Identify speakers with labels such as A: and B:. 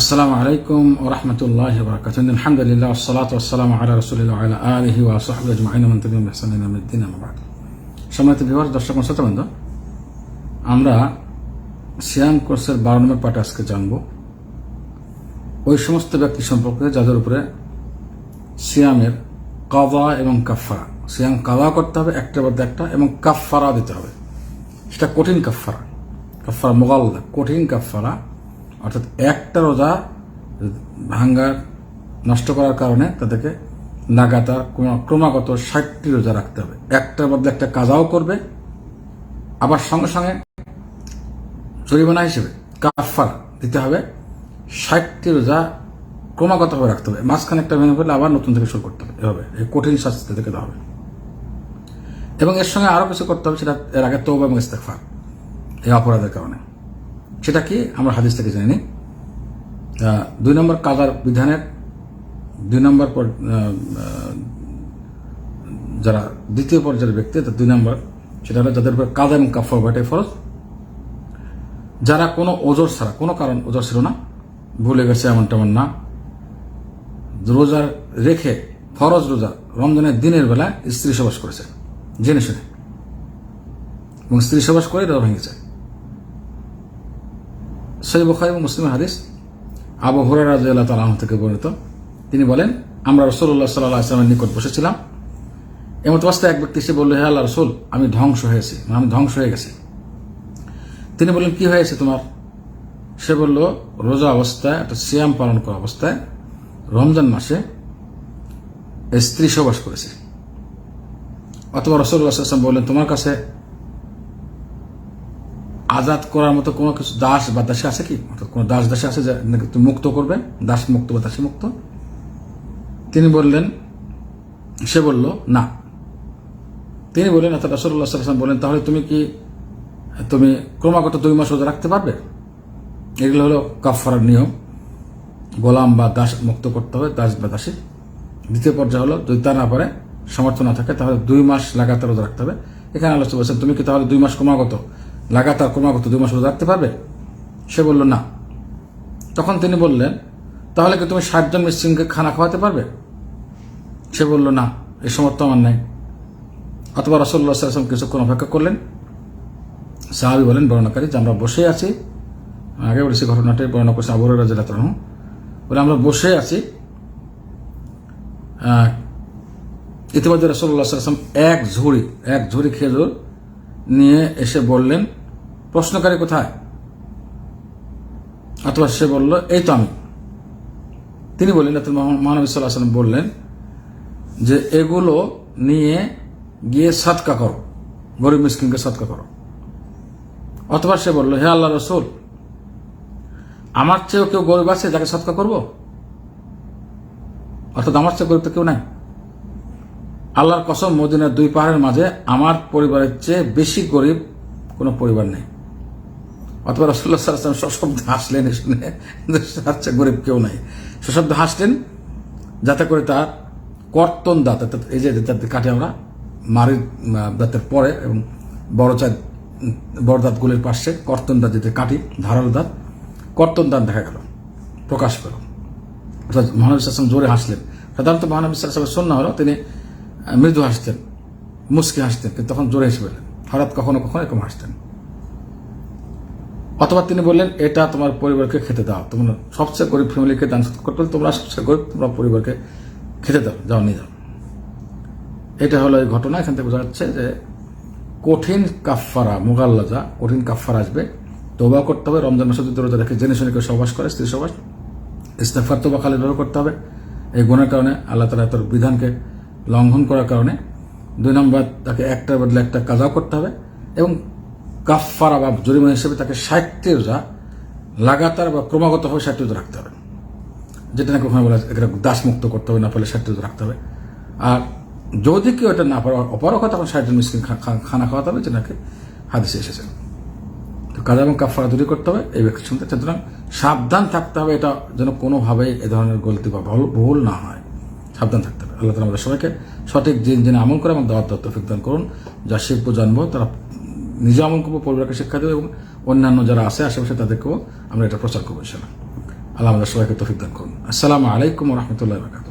A: আসসালামু আলাইকুম রহমতুল্লাহ বরকাত আলহামদুলিল্লাহ সালাত আসসালাম আলা রসুল্লাহ আল্লাহ আলহি ওয়া সাহাবাজ সম্মানিত দর্শক শ্রোতাবন্ধ আমরা সিয়াম কোর্সের বারো নম্বর পাঠে আজকে জানব, ওই সমস্ত ব্যক্তি সম্পর্কে যাদের উপরে সিয়ামের কাদা এবং কাফারা সিয়াম কাদা করতে হবে, একটা বাদ একটা, এবং কাফারা দিতে হবে। সেটা কঠিন কাফারা কাফারা মোগাল্লা, কঠিন কাফারা অর্থাৎ একটা রোজা ভাঙ্গার নষ্ট করার কারণে তাদেরকে লাগাতার ক্রমাগত ষাটটি রোজা রাখতে হবে। একটার বদলে একটা কাজাও করবে, আবার সঙ্গে সঙ্গে জরিমানা হিসেবে কাফার দিতে হবে। ষাটটি রোজা ক্রমাগতভাবে রাখতে হবে। মাঝখানে একটা ভেঙে ফেলে আবার নতুন থেকে শুরু করতে হবে। এভাবে, এই কঠিন শাস্তি থেকে দেওয়া হবে। এবং এর সঙ্গে আরও কিছু করতে হবে, সেটা এর আগে তৌবা এবং ইস্তেকফার এই অপরাধের কারণে। সেটা কি? আমরা হাদিস থেকে জানি। দুই নম্বর কাদার বিধানের, দুই নম্বর যারা দ্বিতীয় পর্যায়ের ব্যক্তি, তার দুই নম্বর সেটা হলো যাদের উপর কাজা এবং কাফর ঘটে ফরজ। যারা কোনো ওজোর ছাড়া, কোনো কারণ ওজোর ছিল না, ভুলে গেছে এমন তেমন না, রোজার রেখে ফরজ রোজা রমজানের দিনের বেলা স্ত্রী সবাস করেছে, জেনে শুনে। এবং স্ত্রী সবাস করে রোজা ভেঙেছে। সই বুখারি এবং মুসলিম হাদিস আবু হুরার রাজিয়াল্লাহ তালাহ থেকে বর্ণিত। তিনি বলেন, আমরা রসুল্লাহ সাল্লাহ আসলামের নিকট বসেছিলাম। এমত অবস্থায় এক ব্যক্তি এসে বলল, হে আল্লাহ রসুল, আমি ধ্বংস হয়েছি, আমি ধ্বংস হয়ে গেছি। তিনি বললেন, কি হয়েছে তোমার? সে বলল, রোজা অবস্থায়, একটা সিয়াম পালন করা অবস্থায় রমজান মাসে স্ত্রী সবাস করেছে। অথবা রসুল্লাহ আসলাম বললেন, তোমার কাছে আজাদ করার মতো কোনো কিছু দাস বা দাসী আছে কি? কোনো দাস দাসী আছে যা মুক্ত করবে? দাস মুক্ত বা দাসী মুক্ত? তিনি বললেন, সে বলল, না। তিনি বললেন, অর্থাৎ রসুল্লাহ সাল্লাম বললেন, তাহলে তুমি কি, তুমি ক্রমাগত দুই মাস রোজা রাখতে পারবে? এগুলো হলো কাফারার নিয়ম। গোলাম বা দাস মুক্ত করতে হবে, দাস বা দাসী। দ্বিতীয় পর্যায়ে হলো, যদি তা না পারে সমর্থ না থাকে, তাহলে দুই মাস লাগাতার রোজা রাখতে হবে। এখানে আলোচনা বলছেন, তুমি কি তাহলে দুই মাস ক্রমাগত লাগাতার ক্রমাগত দুই মাস রোজা রাখতে পারবে? সে বলল, না। তখন তিনি বললেন, তাহলে কি তুমি ষাটজন মিসিমকে খানা খাওয়াতে পারবে? সে বলল, না এই সমর্থ আমার নাই। অথবা রসল্লা সাল্লাম কিছুক্ষণ অপেক্ষা করলেন। সাহাবি বলেন, বর্ণনাকারী, যে আমরা বসে আছি আগে বলেছি ঘটনাটি, বর্ণনা করছে আবুর রাজা তখন বলে, আমরা বসে আছি। ইতিমধ্যে রসল্লা সাল্লাম এক ঝুড়ি এক ঝুড়ি খেজুর নিয়ে এসে বললেন প্রশ্নকারী কোথায়? অথবা সে বলল, এই তো আমি। তিনি বললেন মহানবী সাল্লাহ বললেন যে, এগুলো নিয়ে গিয়ে সৎকা করো। গরিব মিসকিনকে সৎকা করো। অথবা সে বলল, হে আল্লাহ রসুল, আমার চেয়েও কেউ গরিব আছে যাকে সৎকা করব? অর্থাৎ আমার চেয়ে গরিব তো কেউ নাই। আল্লাহর কসম মদিনার দুই পাহাড়ের মাঝে আমার পরিবারের চেয়ে বেশি গরিব কোনো পরিবার নেই। অথবা রসুল্লাহ সাল্লাম সশব্দে হাসলেন এ শুনে যে গরিব কেউ নাই। সশব্দে হাসলেন যাতে করে তার কর্তন দাঁত এই যে কাটে আমরা মারির দাঁতের পরে এবং বড় উম, বড় দাঁতগুলির পাশে কর্তন দাঁত যেতে কাটি ধারালো দাঁত কর্তন দাঁত দেখা গেল প্রকাশ পেল। অর্থাৎ মহানবী সাল্লাম জোরে হাসলেন। সাধারণত মহানবী সাল্লামের সন্না হলো তিনি মৃদু হাসতেন মুস্কি হাসতেন তখন জোরে হেসে পেলেন হঠাৎ কখনো কখনো এরকম হাসতেন। অথবা তিনি বললেন, এটা তোমার পরিবারকে খেতে দাও। তোমরা সবচেয়ে গরিব ফ্যামিলিকে দান করতে হলে তোমরা সবচেয়ে গরিব তোমরা পরিবারকে খেতে দাও, যাও, নিয়ে যাও। এটা হলো এই ঘটনা। এখান থেকে বোঝা যাচ্ছে যে কঠিন কাফারা মোগাল্লাজা, কঠিন কাফারা আসবে। তোবা করতে হবে। রমজান মাসে যদি রোজা রেখে, জেনে শুনে কেউ সবাস করে স্ত্রী সবাস ইস্তেফার তোবা খালিভাবে করতে হবে। এই গুণের কারণে আল্লাহ তালা তার বিধানকে লঙ্ঘন করার কারণে দুই নম্বর, তাকে একটার বদলে একটা কাজাও করতে হবে। এবং কাফারা বা জরিমানা হিসেবে তাকে ষাটটি রোজা লাগাতার বা ক্রমাগতভাবে ষাটটি রোজা রাখতে হবে। যেটা নাকি ওখানে বলা এটা দাস মুক্ত করতে হবে, না পারলে ষাটটি রোজা রাখতে হবে। আর যদি কেউ এটা না পারে অপরক তখন ষাটজন মিসকিন খানা খাওয়াতে হবে যেটাকে হাদিসে এসেছে। তো কাজা এবং কাফারা দূরী করতে হবে, এই ব্যক্তির সঙ্গে। সুতরাং সাবধান থাকতে হবে, এটা যেন কোনোভাবেই এ ধরনের গলতি বা ভুল- না হয়। সাবধান থাকতে হবে। আল্লাহ তালা আমাদের সবাইকে সঠিক দিন জেনে আমল করে এবং দাওয়াত দত্ত দান করুন। যা শিল্প জানব, তারা নিজে আমল করব পরিবারকে শিক্ষা দেবো এবং অন্যান্য যারা আছে আশেপাশে তাদেরকেও আমরা এটা প্রচার করব ইনশাল্লাহ আল্লাহ আমাদের সবাইকে তফিক দান করুন। আসসালামু আলাইকুম রহমতুল্লাহ বরকাত